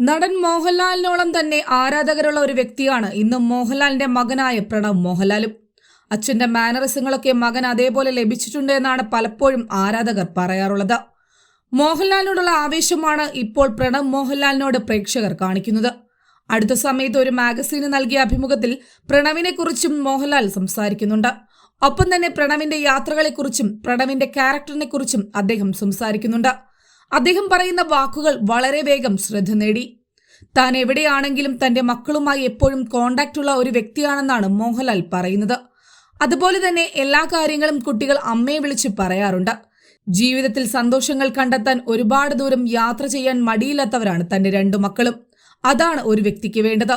നടൻ മോഹൻലാലിനോളം തന്നെ ആരാധകരുള്ള ഒരു വ്യക്തിയാണ് ഇന്ന് മോഹൻലാലിന്റെ മകനായ പ്രണവ് മോഹൻലാലും. അച്ഛന്റെ മാനറിസങ്ങളൊക്കെ മകൻ അതേപോലെ ലഭിച്ചിട്ടുണ്ട് എന്നാണ് പലപ്പോഴും ആരാധകർ പറയാറുള്ളത്. മോഹൻലാലിനോടുള്ള ആവേശമാണ് ഇപ്പോൾ പ്രണവ് മോഹൻലാലിനോട് പ്രേക്ഷകർ കാണിക്കുന്നത്. അടുത്ത സമയത്ത് ഒരു മാഗസീന് നൽകിയ അഭിമുഖത്തിൽ പ്രണവിനെ കുറിച്ചും മോഹൻലാൽ സംസാരിക്കുന്നുണ്ട്. ഒപ്പം തന്നെ പ്രണവിന്റെ യാത്രകളെക്കുറിച്ചും പ്രണവിന്റെ ക്യാരക്ടറിനെ കുറിച്ചും അദ്ദേഹം സംസാരിക്കുന്നുണ്ട്. അദ്ദേഹം പറയുന്ന വാക്കുകൾ വളരെ വേഗം ശ്രദ്ധ നേടി. താൻ എവിടെയാണെങ്കിലും തന്റെ മക്കളുമായി എപ്പോഴും കോണ്ടാക്ട് ഉള്ള ഒരു വ്യക്തിയാണെന്നാണ് മോഹൻലാൽ പറയുന്നത്. അതുപോലെ തന്നെ എല്ലാ കാര്യങ്ങളും കുട്ടികൾ അമ്മയെ വിളിച്ച് പറയാറുണ്ട്. ജീവിതത്തിൽ സന്തോഷങ്ങൾ കണ്ടെത്താൻ ഒരുപാട് ദൂരം യാത്ര ചെയ്യാൻ മടിയില്ലാത്തവരാണ് തന്റെ രണ്ടു മക്കളും. അതാണ് ഒരു വ്യക്തിക്ക് വേണ്ടത്.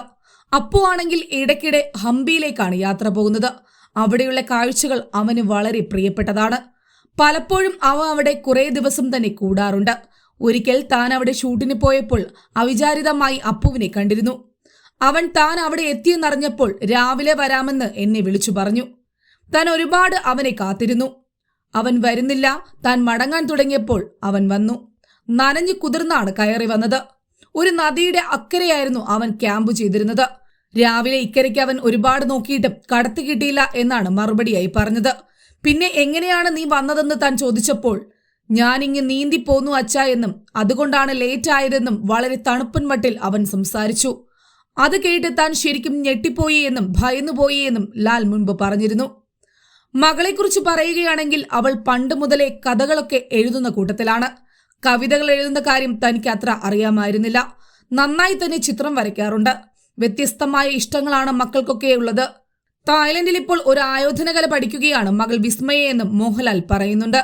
അപ്പു ആണെങ്കിൽ ഇടയ്ക്കിടെ ഹംപിയിലേക്കാണ് യാത്ര പോകുന്നത്. അവിടെയുള്ള കാഴ്ചകൾ അവന് വളരെ പ്രിയപ്പെട്ടതാണ്. പലപ്പോഴും അവ അവിടെ കുറേ ദിവസം തന്നെ കൂടാറുണ്ട്. ഒരിക്കൽ താൻ അവിടെ ഷൂട്ടിന് പോയപ്പോൾ അവിചാരിതമായി അപ്പുവിനെ കണ്ടിരുന്നു. അവൻ താൻ അവിടെ എത്തിയെന്നറിഞ്ഞപ്പോൾ രാവിലെ വരാമെന്ന് എന്നെ വിളിച്ചു പറഞ്ഞു. താൻ ഒരുപാട് അവനെ കാത്തിരുന്നു. അവൻ വരുന്നില്ല താൻ മടങ്ങാൻ തുടങ്ങിയപ്പോൾ അവൻ വന്നു. നനഞ്ഞു കുതിർന്നാണ് കയറി വന്നത്. ഒരു നദിയുടെ അക്കരെയായിരുന്നു അവൻ ക്യാമ്പ് ചെയ്തിരുന്നത്. രാവിലെ ഇക്കരയ്ക്ക് അവൻ ഒരുപാട് നോക്കിയിട്ടും കടത്തി കിട്ടിയില്ല എന്നാണ് മറുപടിയായി പറഞ്ഞത്. പിന്നെ എങ്ങനെയാണ് നീ വന്നതെന്ന് താൻ ചോദിച്ചപ്പോൾ ഞാനിങ്ങ് നീന്തി പോന്നു അച്ഛ എന്നും അതുകൊണ്ടാണ് ലേറ്റ് ആയതെന്നും വളരെ തണുപ്പൻ മട്ടിൽ അവൻ സംസാരിച്ചു. അത് കേട്ട് താൻ ശരിക്കും ഞെട്ടിപ്പോയി എന്നും ഭയന്നുപോയി എന്നും ലാൽ മുൻപ് പറഞ്ഞിരുന്നു. മകളെക്കുറിച്ച് പറയുകയാണെങ്കിൽ അവൾ പണ്ട് മുതലേ കഥകളൊക്കെ എഴുതുന്ന കൂട്ടത്തിലാണ്. കവിതകൾ എഴുതുന്ന കാര്യം തനിക്ക് അത്ര അറിയാമായിരുന്നില്ല. നന്നായി തന്നെ ചിത്രം വരയ്ക്കാറുണ്ട്. വ്യത്യസ്തമായ ഇഷ്ടങ്ങളാണ് മക്കൾക്കൊക്കെ ഉള്ളത്. തായ്ലൻഡിൽ ഇപ്പോൾ ഒരു ആയോധനകല പഠിക്കുകയാണ് മകൾ വിസ്മയെന്നും മോഹൻലാൽ പറയുന്നുണ്ട്.